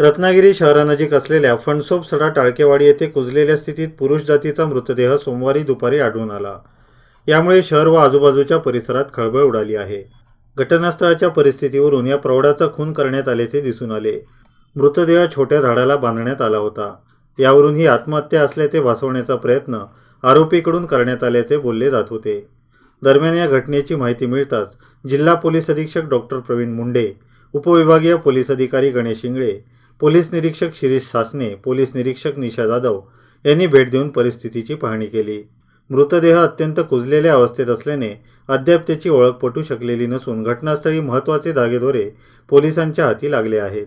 रत्नागिरी शहरानजीक असलेल्या फणसोप सडा टाळकेवाडी येथे कुजलेल्या स्थितीत पुरुष जातीचा मृतदेह सोमवारी दुपारी आढळून आला. यामुळे शहर व आजूबाजूच्या परिसरात खळबळ उडाली आहे. घटनास्थळाच्या परिस्थितीवरून या प्रौढाचा खून करण्यात आल्याचे दिसून आले. मृतदेह छोट्या झाडाला बांधण्यात आला होता. यावरून ही आत्महत्या असल्याचे भासवण्याचा प्रयत्न आरोपीकडून करण्यात आल्याचे बोलले जात होते. दरम्यान या घटनेची माहिती मिळताच जिल्हा पोलीस अधीक्षक डॉक्टर प्रवीण मुंडे उपविभागीय पोलीस अधिकारी गणेश इंगळे पोलीस निरीक्षक शिरीष सासने पोलीस निरीक्षक निशा जाधव यांनी भेट देऊन परिस्थितीची पाहणी केली. मृतदेह अत्यंत कुजलेल्या अवस्थेत असल्याने अद्याप त्याची ओळख पटू शकलेली नसून घटनास्थळी महत्त्वाचे धागेदोरे पोलिसांच्या हाती लागले आहेत.